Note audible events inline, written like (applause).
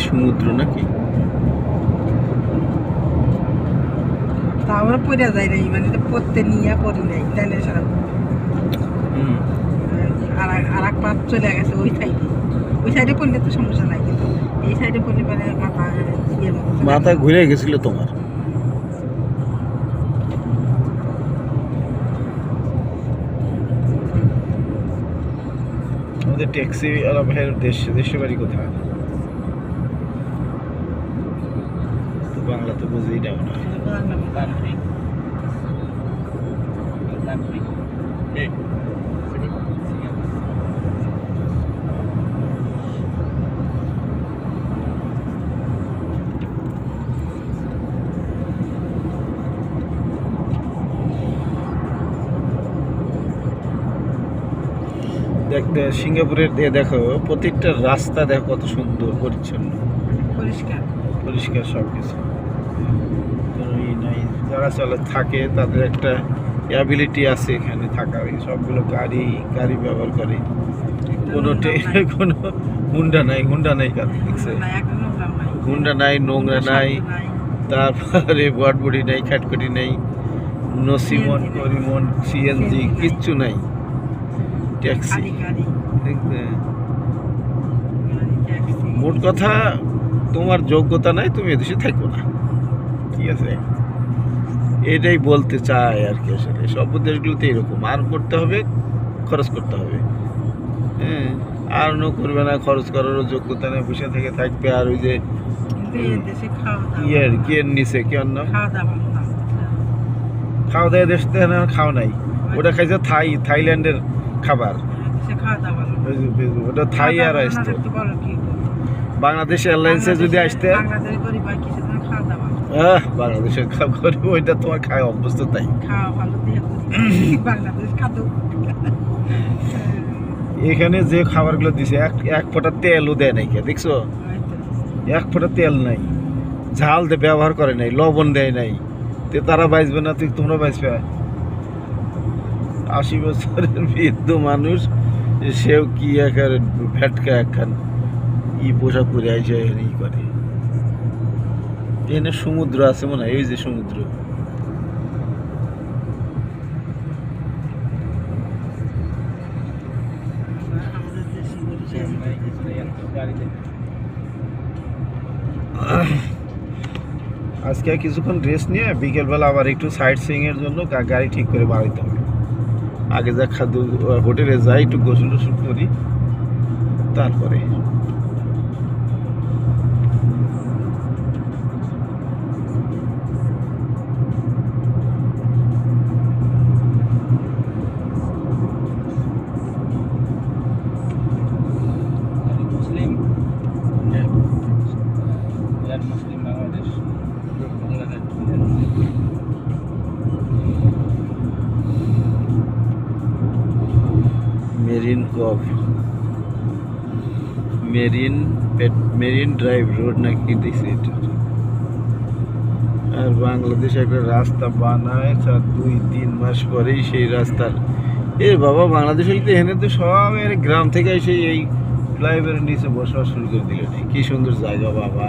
সমুদ্র নাকি? তা আমরা পড়ে যাই নাই মানে তো পড়তে নিয়ে পড়ি নাই তাই না সারা আর এক- আর এক পাত চলে গেছে ওই সাইডে। ওই সাইডে পড়লে তো সমস্যা নাই কিন্তু এই সাইডে পড়লে মানে মাথা ইয়ের মতো মাথা ঘুরে গেছিল তোমার? আমাদের ট্যাক্সি আলা ভাইয়ের দেশ দেশের বাড়ি কোথায় তো বাংলা তো বুঝেই দাও না দেখতে সিঙ্গাপুরের দিয়ে দেখো প্রত্যেকটা রাস্তা দেখো কত সুন্দর পরিচ্ছন্ন। পরিষ্কার। পরিষ্কার সব কিছু যারা চলে থাকে তাদের একটা অ্যাবিলিটি আছে এখানে থাকার। সবগুলো গাড়ি গাড়ি ব্যবহার করে। কোনো (laughs) কোনো হুন্ডা নাই হুন্ডা নাই কাছে দেখছে? হুন্ডা নাই নোংরা নাই। তারপরে বটবডি নাই খাটকটি নাই। নসিমন করিমন সিএনজি। কিচ্ছু নাই। গাড়ি। গাড়ি ট্যাক্সি। মোট কথা তোমার যোগ্যতা নাই তুমি এদেশে থাকো না। ঠিক আছে? এটাই বলতে চাই আর কি আসলে। সব দেশগুলোতে এরকম। আর করতে হবে খরচ করতে হবে। হ্যাঁ আর নো করবে না খরচ করারও যোগ্যতা নেই বসে থেকে থাকবে আর ওই যে ইয়ের কিয়ের নিচে কি অন্য খাওয়া দাওয়া খাওয়া দেশ থেকে না খাও নাই। ওটা খাইছে থাই থাইল্যান্ডের খাবার। দেশে খাওয়া দাওয়া ভালো না। ওই যে- ওই যে- ওটা থাই আর খাওয়া আসতো বাংলাদেশ এয়ারলাইন্সে যদি আসতে? খাওয়া বাংলাদেশের খাবার করে ওইটা তোমার খায় অভ্যস্ত তাই। (clears throat) এখানে যে খাবারগুলো দিছে এক এক ফোঁটা তেলও দেয় নাই কে দেখছ? এক ফোঁটা তেল নাই ঝাল দিয়ে ব্যবহার করে নাই লবণ দেয় নাই। তে তারা বাঁচবে না তুই তোমরা বাঁচবে। আশি বছরের বৃদ্ধ মানুষ সেও কি একার ভ্যাটকা একখান? ই পোশাক পরে এখানে ই করে। এখানে সমুদ্র আছে মনে হয়, এই যে সমুদ্র। আজকে কিছুক্ষণ রেস্ট নিয়ে বিকেলবেলা আবার একটু সাইড সিইং এর জন্য গাড়ি ঠিক করে বাড়াইতে হবে। আগে যা খাদ্য হোটেলে যাই, একটু গোসল টোসল করি, তারপরে মেরিন কভ মেরিন মেরিন ড্রাইভ রোড নাকি দিছে আর বাংলাদেশ একটা রাস্তা বানায় তার দুই, তিন মাস পরেই সেই রাস্তার। এ বাবা, বাংলাদেশ হইলে তো এখানে তো সব এর গ্রাম থেকে এসে এই ফ্লাইওভারের নিচে বসবাস শুরু করে দিল কি সুন্দর জায়গা বাবা।